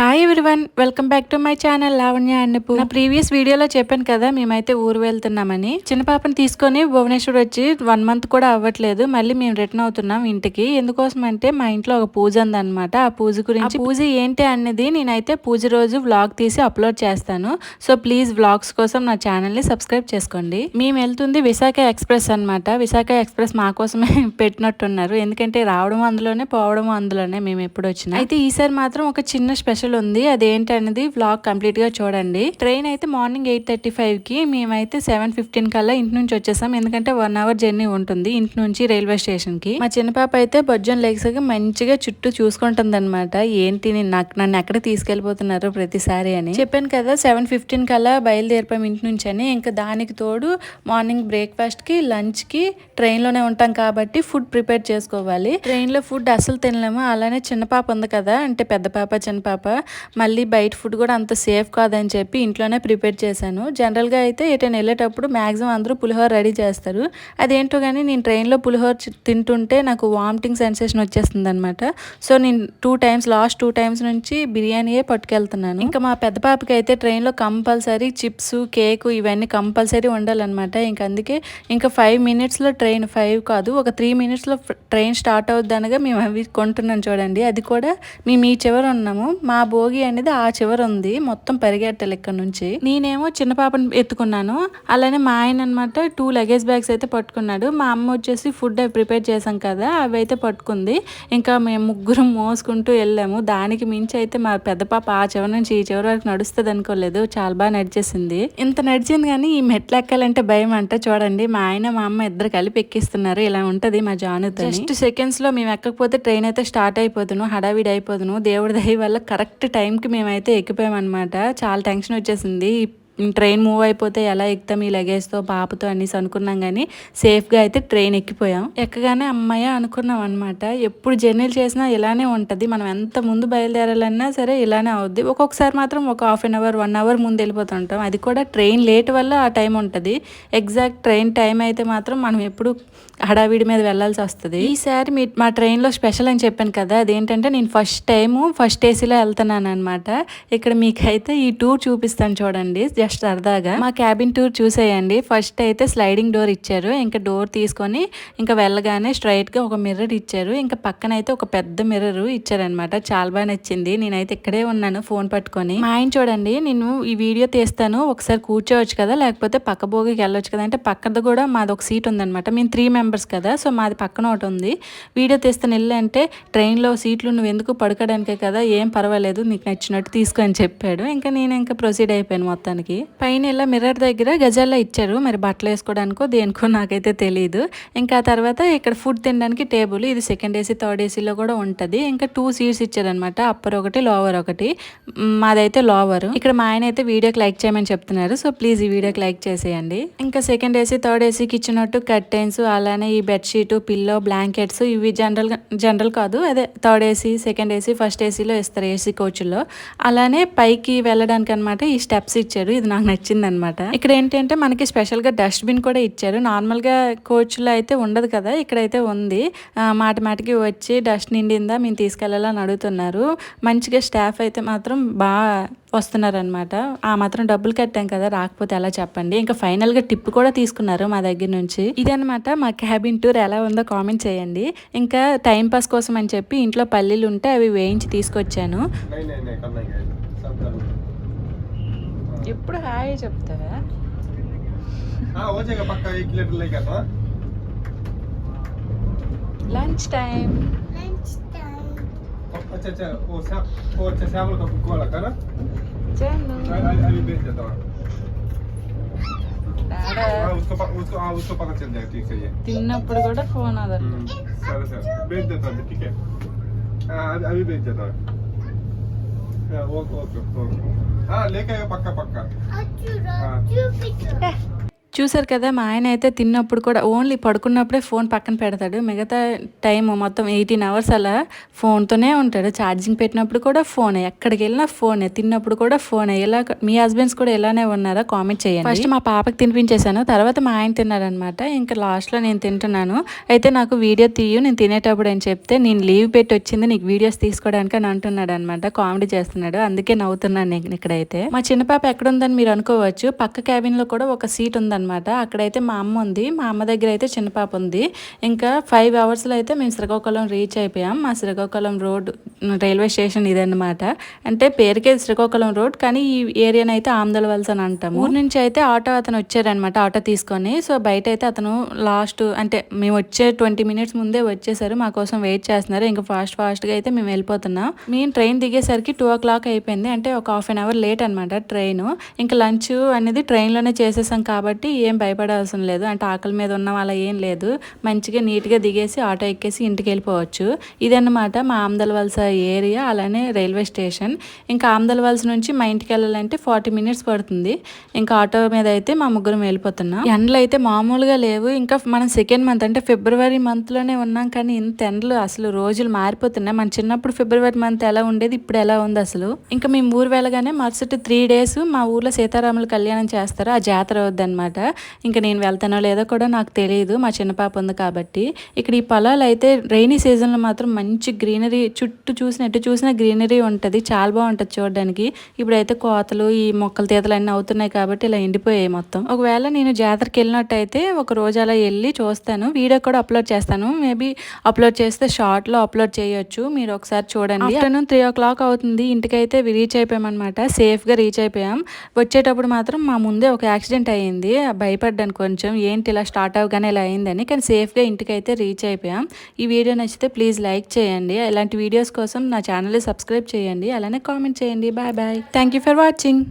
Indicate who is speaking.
Speaker 1: Hi everyone welcome back to my channel Lavanya అన్నపు నా previous వీడియోలో చెప్పాను కదా మేమైతే ఊరు వెళ్తున్నామని. చిన్న పాపని తీసుకొని భువనేశ్వర్ వచ్చి వన్ మంత్ కూడా అవ్వట్లేదు. మళ్ళీ మేము రిటర్న్ అవుతున్నాం ఇంటికి. ఎందుకోసం అంటే మా ఇంట్లో ఒక పూజ ఉందన్నమాట. ఆ పూజ గురించి పూజ ఏంటి అన్నది నేనైతే పూజ రోజు వ్లాగ్ తీసి అప్లోడ్ చేస్తాను. సో ప్లీజ్ వ్లాగ్స్ కోసం నా ఛానల్ని సబ్స్క్రైబ్ చేసుకోండి. మేము వెళ్తుంది విశాఖ ఎక్స్ప్రెస్ అన్నమాట. విశాఖ ఎక్స్ప్రెస్ మా కోసమే పెట్టినట్టున్నారు. ఎందుకంటే రావడం అందులోనే పోవడం అందులోనే మేము ఎప్పుడు వచ్చినా. అయితే ఈసారి మాత్రం ఒక చిన్న స్పెషల్ ఉంది. అదేంటి అనేది వ్లాగ్ కంప్లీట్గా చూడండి. ట్రైన్ అయితే మార్నింగ్ ఎయిట్ థర్టీ ఫైవ్కి మేమైతే సెవెన్ ఫిఫ్టీన్ కల్లా ఇంటి నుంచి వచ్చేసాం. ఎందుకంటే వన్ అవర్ జర్నీ ఉంటుంది ఇంటి నుంచి రైల్వే స్టేషన్కి. మా చిన్న పాప అయితే బొజ్జం లేకసాక మంచిగా చుట్టూ చూసుకుంటుంది అనమాట ఏంటి నాకు నన్ను ఎక్కడ తీసుకెళ్ళిపోతున్నారు ప్రతిసారి అని. చెప్పాను కదా సెవెన్ ఫిఫ్టీన్ కల్లా బయలుదేరిపోయాం ఇంటి నుంచి అని. ఇంకా దానికి తోడు మార్నింగ్ బ్రేక్ఫాస్ట్కి లంచ్కి ట్రైన్లోనే ఉంటాం కాబట్టి ఫుడ్ ప్రిపేర్ చేసుకోవాలి. ట్రైన్లో ఫుడ్ అసలు తినలేము. అలానే చిన్న పాప ఉంది కదా అంటే పెద్ద పాప చిన్న పాప. మళ్ళీ బయట ఫుడ్ కూడా అంత సేఫ్ కాదని చెప్పి ఇంట్లోనే ప్రిపేర్ చేశాను. జనరల్గా అయితే ఎటైనా వెళ్ళేటప్పుడు మ్యాక్సిమం అందరూ పులిహోర రెడీ చేస్తారు. అదేంటో కానీ నేను ట్రైన్లో పులిహోర తింటుంటే నాకు వామిటింగ్ సెన్సేషన్ వచ్చేస్తుంది అనమాట సో నేను two times last two times నుంచి బిర్యానీయే పట్టుకెళ్తున్నాను. ఇంకా మా పెద్ద పాపకి అయితే ట్రైన్లో కంపల్సరీ చిప్స్ కేక్ ఇవన్నీ కంపల్సరీ ఉండాలన్నమాట ఇంకా అందుకే ఇంకా ఫైవ్ మినిట్స్లో ట్రైన్ ఫైవ్ కాదు ఒక త్రీ మినిట్స్లో ట్రైన్ స్టార్ట్ అవుద్ది అనగా మేము అవి కొంటున్నాం చూడండి. అది కూడా మేము ఈ చివర ఉన్నాము మా భోగి అనేది ఆ చివర ఉంది. మొత్తం పరిగెట్టాలి ఇక్కడ నుంచి. నేనేమో చిన్న పాపని ఎత్తుకున్నాను. అలానే మా ఆయన అనమాట టూ లగేజ్ బ్యాగ్స్ అయితే పట్టుకున్నాడు. మా అమ్మ వచ్చేసి ఫుడ్ అవి ప్రిపేర్ చేసాం కదా అవి అయితే పట్టుకుంది. ఇంకా మేము ముగ్గురు మోసుకుంటూ వెళ్ళాము. దానికి మించి అయితే మా పెద్ద పాప ఆ చివరి నుంచి ఈ చివరి వరకు నడుస్తుంది అనుకోలేదు. చాలా బాగా నడిచేసింది. ఇంత నడిచింది కానీ ఈ మెట్లు ఎక్కాలంటే భయం అంట చూడండి. మా ఆయన మా అమ్మ ఇద్దరు కలిపి ఎక్కిస్తున్నారు. ఇలా ఉంటుంది మా జాను జస్ట్ సెకండ్స్లో మేము ఎక్కకపోతే ట్రైన్ అయితే స్టార్ట్ అయిపోతున్నాం హడావిడి అయిపోదును. దేవుడి దయ వల్ల కరెక్ట్ టైంకి మేమైతే ఎక్కిపోయామన్నమాట. చాలా టెన్షన్ వచ్చేసింది. ట్రైన్ మూవ్ అయిపోతే ఎలా ఎక్కుతాం? ఈ లగేజ్తో పాపతో అనేసి అనుకున్నాం కానీ సేఫ్గా అయితే ట్రైన్ ఎక్కిపోయాం. ఎక్కగానే అమ్మాయి అనుకున్నాం అనమాట ఎప్పుడు జర్నీలు చేసినా ఇలానే ఉంటుంది. మనం ఎంత ముందు బయలుదేరాలన్నా సరే ఇలానే అవుద్ది. ఒక్కొక్కసారి మాత్రం ఒక half an hour one hour ముందు వెళ్ళిపోతుంటాం. అది కూడా ట్రైన్ లేట్ వల్ల ఆ టైం ఉంటుంది. ఎగ్జాక్ట్ ట్రైన్ టైం అయితే మాత్రం మనం ఎప్పుడు హడావిడి మీద వెళ్ళాల్సి వస్తుంది. ఈసారి మీ మా ట్రైన్లో స్పెషల్ అని చెప్పాను కదా అదేంటంటే నేను ఫస్ట్ టైము ఫస్ట్ ఏసీలో వెళ్తున్నాను అనమాట ఇక్కడ మీకైతే ఈ టూర్ చూపిస్తాను చూడండి. జస్ట్ సరదాగా. మా క్యాబిన్ టూర్ చూసేయండి. ఫస్ట్ అయితే స్లైడింగ్ డోర్ ఇచ్చారు. ఇంకా డోర్ తీసుకొని ఇంకా వెళ్ళగానే స్ట్రైట్గా ఒక మిర్రర్ ఇచ్చారు. ఇంకా పక్కన అయితే ఒక పెద్ద మిర్రర్ ఇచ్చారనమాట చాలా బాగా నచ్చింది. నేనైతే ఇక్కడే ఉన్నాను ఫోన్ పట్టుకొని. మా ఆయన చూడండి నేను ఈ వీడియో తీస్తాను. ఒకసారి కూర్చోవచ్చు కదా లేకపోతే పక్క భోగికి వెళ్ళొచ్చు కదా అంటే పక్కది కూడా మాది ఒక సీట్ ఉందన్నమాట. మేము త్రీ మెంబర్స్ కదా సో మాది పక్కన ఒకటి ఉంది. వీడియో తీస్తాను. వెళ్ళి అంటే ట్రైన్లో సీట్లు నువ్వు ఎందుకు పడుకోవడానికే కదా ఏం పర్వాలేదు నీకు నచ్చినట్టు తీసుకొని చెప్పాడు. ఇంకా నేను ఇంకా ప్రొసీడ్ అయిపోయాను మొత్తానికి. పైన ఇలా మిర్రర్ దగ్గర గజాల్లో ఇచ్చారు. మరి బట్టలు వేసుకోవడానికో దేనికో నాకైతే తెలియదు ఇంకా ఆ తర్వాత ఇక్కడ ఫుడ్ తినడానికి టేబుల్ ఇది సెకండ్ ఏసీ థర్డ్ ఏసీలో కూడా ఉంటుంది. ఇంకా టూ సీట్స్ ఇచ్చారనమాట అప్పర్ ఒకటి లోవర్ ఒకటి. మాదైతే లోవర్ ఇక్కడ మా ఆయన అయితే వీడియోకి లైక్ చేయమని చెప్తున్నారు. సో ప్లీజ్ ఈ వీడియోకి లైక్ చేసేయండి. ఇంకా సెకండ్ ఏసీ థర్డ్ ఏసీకి ఇచ్చినట్టు కర్టెన్స్ అలానే ఈ బెడ్షీట్ పిల్లో బ్లాంకెట్స్ ఇవి జనరల్ జనరల్ కాదు. అదే third AC second AC first ఏసీలో ఇస్తారు ఏసీ కోచ్లో అలానే పైకి వెళ్ళడానికి అనమాట ఈ స్టెప్స్ ఇచ్చారు. ఇది నాకు నచ్చింది అనమాట ఇక్కడ ఏంటంటే మనకి స్పెషల్గా డస్ట్బిన్ కూడా ఇచ్చారు. నార్మల్గా కోచ్లో అయితే ఉండదు కదా ఇక్కడైతే ఉంది. మాటి మాటికి వచ్చి డస్ట్ నిండిందా మేము తీసుకెళ్ళాలని అడుగుతున్నారు. మంచిగా స్టాఫ్ అయితే మాత్రం బాగా వస్తున్నారనమాట ఆ మాత్రం డబ్బులు కట్టాం కదా రాకపోతే ఎలా చెప్పండి. ఇంకా ఫైనల్గా టిప్ కూడా తీసుకున్నారు మా దగ్గర నుంచి. ఇదనమాట మా క్యాబిన్ టూర్ ఎలా ఉందో కామెంట్ చేయండి. ఇంకా టైం పాస్ కోసం అని చెప్పి ఇంట్లో పల్లీలు ఉంటే అవి వేయించి తీసుకొచ్చాను. ఎప్పుడు హాయ్ చెప్తావా
Speaker 2: हाँ हो जाएगा पक्का एक लीटर लेके आता हूँ
Speaker 1: లంచ్ టైం
Speaker 2: अच्छा अच्छा वो श्याम वो अच्छा श्याम का बुक वाला का ना
Speaker 1: చాలు
Speaker 2: अभी अभी भेज देता हूँ हाँ उसको प- उसको हाँ उसको पता चल जाएगा ठीक से ये
Speaker 1: తిన్నప్పుడు కూడా ఫోన్ అదట
Speaker 2: हम्म, सर सर भेज देता हूँ ठीक है हाँ अभी अभी भेज देता हूँ ಓಕೆ ಓಕೆ ಓಕೆ ಹಾಂ ಲೇಖ ಪಕ್ಕ ಪಕ್ಕ ಅಚ್ಚು ಅಚ್ಚು
Speaker 1: చూసారు కదా మా ఆయన అయితే తిన్నప్పుడు కూడా ఓన్లీ పడుకున్నప్పుడే ఫోన్ పక్కన పెడతాడు. మిగతా టైం మొత్తం ఎయిటీన్ అవర్స్ అలా ఫోన్తోనే ఉంటాడు. ఛార్జింగ్ పెట్టినప్పుడు కూడా ఫోనే ఎక్కడికి వెళ్ళినా ఫోనే తిన్నప్పుడు కూడా ఫోనే. ఇలా మీ హస్బెండ్స్ కూడా ఇలానే ఉన్నారా కామెంట్ చేయండి. ఫస్ట్ మా పాపకి తినిపించేశాను తర్వాత మా ఆయన తిన్నారనమాట. ఇంకా లాస్ట్లో నేను తింటున్నాను. అయితే నాకు వీడియో తీయు నేను తినేటప్పుడు అని చెప్తే నేను లీవ్ పెట్టి వచ్చింది నీకు వీడియోస్ తీసుకోవడానికి అని అంటున్నాడు అనమాట కామెడీ చేస్తున్నాడు. అందుకే నవ్వుతున్నాను నేను ఇక్కడైతే. మా చిన్న పాప ఎక్కడ ఉందని మీరు అనుకోవచ్చు. పక్క క్యాబిన్లో కూడా ఒక సీట్ ఉందన్నమాట. అక్కడైతే మా అమ్మ ఉంది. మా అమ్మ దగ్గర అయితే చిన్న పాప ఉంది. ఇంకా ఫైవ్ అవర్స్లో అయితే మేము శ్రీకాకుళం రీచ్ అయిపోయాం. మా శ్రీకాకుళం రోడ్ రైల్వే స్టేషన్ ఇదన్నమాట. అంటే పేరుకే శ్రీకాకుళం రోడ్ కానీ ఈ ఏరియాని అయితే ఆమ్దల వలస అని అంటాము. ఊరు నుంచి అయితే ఆటో అతను వచ్చారనమాట ఆటో తీసుకొని. సో బయట అయితే అతను లాస్ట్ అంటే మేము వచ్చే ట్వంటీ మినిట్స్ ముందే వచ్చేసారు. మా కోసం వెయిట్ చేస్తున్నారు. ఇంకా ఫాస్ట్ ఫాస్ట్గా అయితే మేము వెళ్ళిపోతున్నాం. మేము ట్రైన్ దిగేసరికి టూ ఓ క్లాక్ అయిపోయింది. అంటే ఒక హాఫ్ అన్ అవర్ లేట్ అనమాట ట్రైన్ ఇంకా లంచ్ అనేది ట్రైన్లోనే చేసేసాం కాబట్టి ఏం భయపడాల్సిన లేదు. అంటే ఆకలి మీద ఉన్న వాళ్ళ ఏం లేదు. మంచిగా నీట్గా దిగేసి ఆటో ఎక్కేసి ఇంటికి వెళ్ళిపోవచ్చు. ఇదన్నమాట మా ఆమ్దల వలస ఏరియా అలానే రైల్వే స్టేషన్. ఇంకా ఆమ్దల వలస నుంచి మా ఇంటికి వెళ్ళాలంటే ఫార్టీ మినిట్స్ పడుతుంది. ఇంకా ఆటో మీద అయితే మా ముగ్గురం వెళ్ళిపోతున్నాం. ఎండలు అయితే మామూలుగా లేవు. ఇంకా మనం సెకండ్ మంత్ అంటే ఫిబ్రవరి మంత్లోనే ఉన్నాం కానీ ఇంత ఎండలు అసలు రోజులు మారిపోతున్నాయి. మన చిన్నప్పుడు ఫిబ్రవరి మంత్ ఎలా ఉండేది ఇప్పుడు ఎలా ఉంది అసలు? ఇంకా మేము ఊరు వెళ్ళగానే మరుసటి త్రీ డేస్ మా ఊర్లో సీతారాములు కళ్యాణం చేస్తారు. ఆ జాతర అనమాట ఇంకా నేను వెళ్తానో లేదో కూడా నాకు తెలియదు. మా చిన్న పాప ఉంది కాబట్టి. ఇక్కడ ఈ పొలాలు అయితే రైనీ సీజన్లో మాత్రం మంచి గ్రీనరీ చుట్టూ చూసిన ఎటు చూసినా గ్రీనరీ ఉంటుంది. చాలా బాగుంటుంది చూడడానికి. ఇప్పుడైతే కోతలు ఈ మొక్కల తీతలు అన్నీ అవుతున్నాయి కాబట్టి ఇలా ఎండిపోయాయి మొత్తం. ఒకవేళ నేను జాతరకి వెళ్ళినట్టయితే ఒక రోజు అలా వెళ్ళి చూస్తాను. వీడియో కూడా అప్లోడ్ చేస్తాను. మేబీ అప్లోడ్ చేస్తే షార్ట్లో అప్లోడ్ చేయొచ్చు. మీరు ఒకసారి చూడండి. ఆఫ్టర్నూన్ త్రీ ఓ క్లాక్ అవుతుంది. ఇంటికైతే రీచ్ అయిపోయామన్నమాట. అనమాట సేఫ్గా రీచ్ అయిపోయాం. వచ్చేటప్పుడు మాత్రం మా ముందే ఒక యాక్సిడెంట్ అయ్యింది. భయపడ్డాను కొంచెం ఏంటి ఇలా స్టార్ట్ అవగానే ఇలా అయిందని కానీ సేఫ్గా ఇంటికి అయితే రీచ్ అయిపోయాం. ఈ వీడియో నచ్చితే ప్లీజ్ లైక్ చేయండి. ఇలాంటి వీడియోస్ కోసం నా ఛానల్ సబ్స్క్రైబ్ చేయండి. అలానే కామెంట్ చేయండి. Bye bye thank you for watching